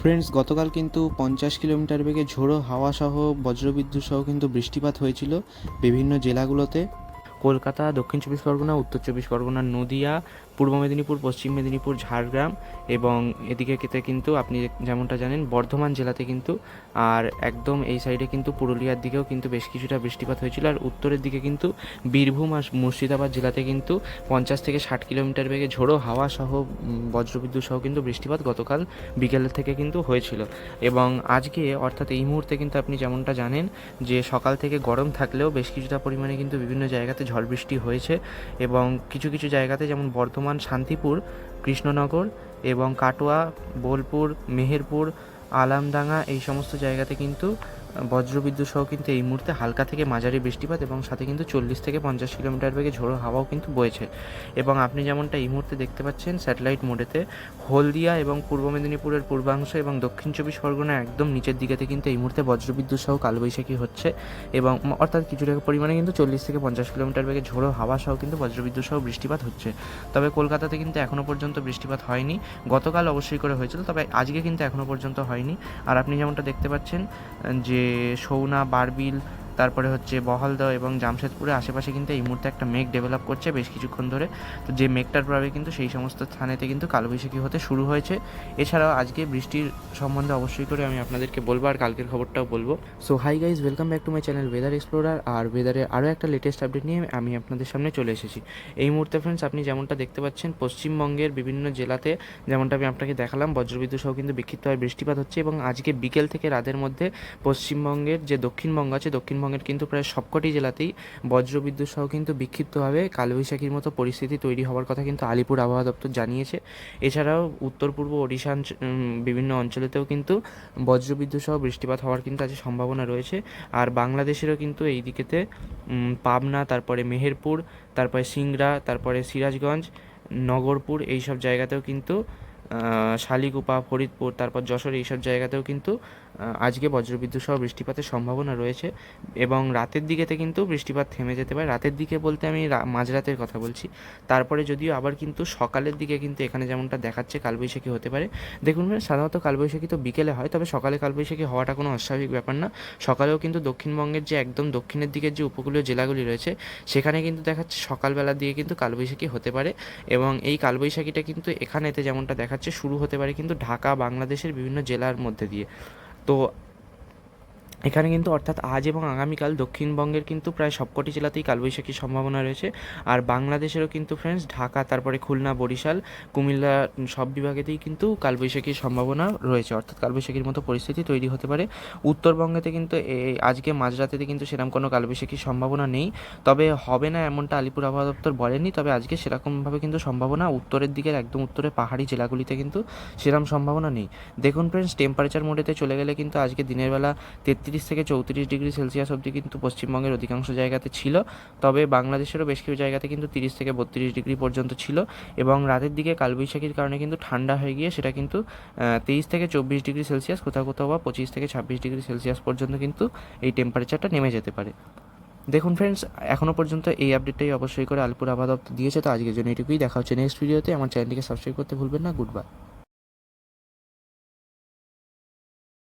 Friends গতকাল কিন্তু পঞ্চাশ কিলোমিটার বেগে ঝোড়ো হাওয়া সহ বজ্রবিদ্যুৎ সহ কিন্তু বৃষ্টিপাত হয়েছিল বিভিন্ন জেলাগুলোতে। কলকাতা, দক্ষিণ চব্বিশ পরগনা, উত্তর চব্বিশ পরগনা, নদিয়া, পূর্ব মেদিনীপুর, পশ্চিম মেদিনীপুর, ঝাড়গ্রাম এবং এদিকে কেতে কিন্তু আপনি যেমনটা জানেন বর্ধমান জেলাতে কিন্তু আর একদম এই সাইডে কিন্তু পুরুলিয়ার দিকেও কিন্তু বেশ কিছুটা বৃষ্টিপাত হয়েছিল। আর উত্তরের দিকে কিন্তু বীরভূম আর মুর্শিদাবাদ জেলাতে কিন্তু পঞ্চাশ থেকে ষাট কিলোমিটার বেগে ঝোড়ো হাওয়া সহ বজ্রবিদ্যুৎ সহ কিন্তু বৃষ্টিপাত গতকাল বিকেলের থেকে কিন্তু হয়েছিল। এবং আজকে অর্থাৎ এই মুহূর্তে কিন্তু আপনি যেমনটা জানেন যে সকাল থেকে গরম থাকলেও বেশ কিছুটা পরিমাণে কিন্তু বিভিন্ন জায়গাতে ঝড় বৃষ্টি হয়েছে এবং কিছু কিছু জায়গাতে যেমন বর্ধমান, শান্তিপুর, কৃষ্ণনগর এবং কাটোয়া, বোলপুর, মেহেরপুর, আলামডাঙ্গা এই সমস্ত জায়গাতে কিন্তু বজ্রবিদ্যুৎ সহ কিন্তু এই মুহূর্তে হালকা থেকে মাঝারি বৃষ্টিপাত এবং সাথে কিন্তু চল্লিশ থেকে পঞ্চাশ কিলোমিটার বেগে ঝোড়ো হাওয়াও কিন্তু বয়েছে এবং আপনি যেমনটা এই মুহূর্তে দেখতে পাচ্ছেন, স্যাটেলাইট মোডেতে হলদিয়া এবং পূর্ব মেদিনীপুরের পূর্বাংশ এবং দক্ষিণ চব্বিশ পরগনা একদম নিচের দিকেতে কিন্তু এই মুহূর্তে বজ্রবিদ্যুৎ সহ কালবৈশাখী হচ্ছে এবং অর্থাৎ কিছুটা পরিমাণে কিন্তু চল্লিশ থেকে পঞ্চাশ কিলোমিটার বেগে ঝোড়ো হাওয়া সহ কিন্তু বজ্রবিদ্যুৎ সহ বৃষ্টিপাত হচ্ছে। তবে কলকাতাতে কিন্তু এখনও পর্যন্ত বৃষ্টিপাত হয়নি। গতকাল অবশ্যই করে হয়েছিল, তবে আজকে কিন্তু এখনও পর্যন্ত হয়নি। আর আপনি যেমনটা দেখতে পাচ্ছেন যে সৌনা বারবিল তারপরে হচ্ছে বহলদহ এবং জামশেদপুরের আশেপাশে কিন্তু এই মুহূর্তে একটা মেঘ ডেভেলপ করছে বেশ কিছুক্ষণ ধরে। তো যে মেঘটার প্রভাবে কিন্তু সেই সমস্ত স্থানেতে কিন্তু কালবৈশাখী হতে শুরু হয়েছে। এছাড়াও আজকে বৃষ্টির সম্বন্ধে অবশ্যই করে আমি আপনাদেরকে বলব আর কালকের খবরটাও বলব। So hi guys welcome back to my channel weather explorer আর ওয়েদারের আরও একটা লেটেস্ট আপডেট নিয়ে আমি আপনাদের সামনে চলে এসেছি। এই মুহূর্তে ফ্রেন্ডস আপনি যেমনটা দেখতে পাচ্ছেন, পশ্চিমবঙ্গের বিভিন্ন জেলাতে যেমনটা আমি আপনাকে দেখালাম, বজ্রবিদ্যুৎ সহ কিন্তু বিক্ষিপ্তভাবে বৃষ্টিপাত হচ্ছে এবং আজকে বিকেল থেকে রাতের মধ্যে পশ্চিমবঙ্গের যে দক্ষিণবঙ্গ আছে দক্ষিণবঙ্গের কিন্তু প্রায় সবকটি জেলাতেই বজ্রবিদ্যুৎ সহ কিন্তু বিক্ষিপ্তভাবে কালবৈশাখীর মতো পরিস্থিতি তৈরি হওয়ার কথা কিন্তু আলিপুর আবহাওয়া দপ্তর জানিয়েছে। এছাড়াও উত্তর পূর্ব ওড়িশা বিভিন্ন অঞ্চলেতেও কিন্তু বজ্রবিদ্যুৎ সহ বৃষ্টিপাত হওয়ার কিন্তু আজ সম্ভাবনা রয়েছে। আর বাংলাদেশেরও কিন্তু এই দিকেতে পাবনা, তারপরে মেহেরপুর, তারপরে সিংড়া, তারপরে সিরাজগঞ্জ, নগরপুর এই সব জায়গাতেও কিন্তু শালিকুপা, ফরিদপুর, তারপর যশোর এইসব জায়গাতেও কিন্তু আজকে বজ্রবিদ্যুৎ সহ বৃষ্টিপাতের সম্ভাবনা রয়েছে এবং রাতের দিকেতে কিন্তু বৃষ্টিপাত থেমে যেতে পারে। রাতের দিকে বলতে আমি মাঝরাতের কথা বলছি। তারপরে যদিও আবার কিন্তু সকালের দিকে কিন্তু এখানে যেমনটা দেখাচ্ছে কালবৈশাখী হতে পারে। দেখুন সাধারণত কালবৈশাখী তো বিকেলে হয়, তবে সকালে কালবৈশাখী হওয়াটা কোনো অস্বাভাবিক ব্যাপার না। সকালেও কিন্তু দক্ষিণবঙ্গের যে একদম দক্ষিণের দিকের যে উপকূলীয় জেলাগুলি রয়েছে, সেখানে কিন্তু দেখাচ্ছে সকালবেলা দিয়ে কিন্তু কালবৈশাখী হতে পারে এবং এই কালবৈশাখীটা কিন্তু এখানেতে যেমনটা দেখাচ্ছে শুরু হতে পারে কিন্তু ঢাকা বাংলাদেশের বিভিন্ন জেলার মধ্যে দিয়ে। তো এখানে কিন্তু অর্থাৎ আজ এবং আগামীকাল দক্ষিণবঙ্গের কিন্তু প্রায় সবকটি জেলাতেই কালবৈশাখীর সম্ভাবনা রয়েছে। আর বাংলাদেশেরও কিন্তু ফ্রেন্ডস ঢাকা, তারপরে খুলনা, বরিশাল, কুমিল্লা সব বিভাগেতেই কিন্তু কালবৈশাখীর সম্ভাবনা রয়েছে। অর্থাৎ কালবৈশাখীর মতো পরিস্থিতি তৈরি হতে পারে। উত্তরবঙ্গেতে কিন্তু আজকে মাঝরাতেতে কিন্তু সেরকম কোনো কালবৈশাখীর সম্ভাবনা নেই। তবে হবে না এমনটা আলিপুর আবহাওয়া দপ্তর বলেনি তবে আজকে সেরকমভাবে কিন্তু সম্ভাবনা উত্তরের দিকের একদম উত্তরের পাহাড়ি জেলাগুলিতে কিন্তু সেরকম সম্ভাবনা নেই। দেখুন ফ্রেন্ডস টেম্পারেচার মোডেতে চলে গেলে কিন্তু আজকে দিনের বেলা তেত্রিশ থেকে চৌত্রিশ ডিগ্রি সেলসিয়াস অবধি কিন্তু পশ্চিমবঙ্গের অধিকাংশ জায়গাতে ছিল। তবে বাংলাদেশেরও বেশ কিছু জায়গাতে কিন্তু তিরিশ থেকে বত্রিশ ডিগ্রি পর্যন্ত ছিল এবং রাতের দিকে কালবৈশাখীর কারণে কিন্তু ঠান্ডা হয়ে গিয়ে সেটা কিন্তু তেইশ থেকে চব্বিশ ডিগ্রি সেলসিয়াস, কোথাও কোথাও বা পঁচিশ থেকে ছাব্বিশ ডিগ্রি সেলসিয়াস পর্যন্ত কিন্তু এই টেম্পারেচারটা নেমে যেতে পারে। দেখুন ফ্রেন্ডস এখনও পর্যন্ত এই আপডেটটাই অবশ্যই করে আলিপুর দপ্তর দিয়েছে। তো আজকের জন্য এটুকুই। দেখা হচ্ছে নেক্সট ভিডিওতে আমার চ্যানেলটিকে সাবস্ক্রাইব করতে ভুলবেন না। Good bye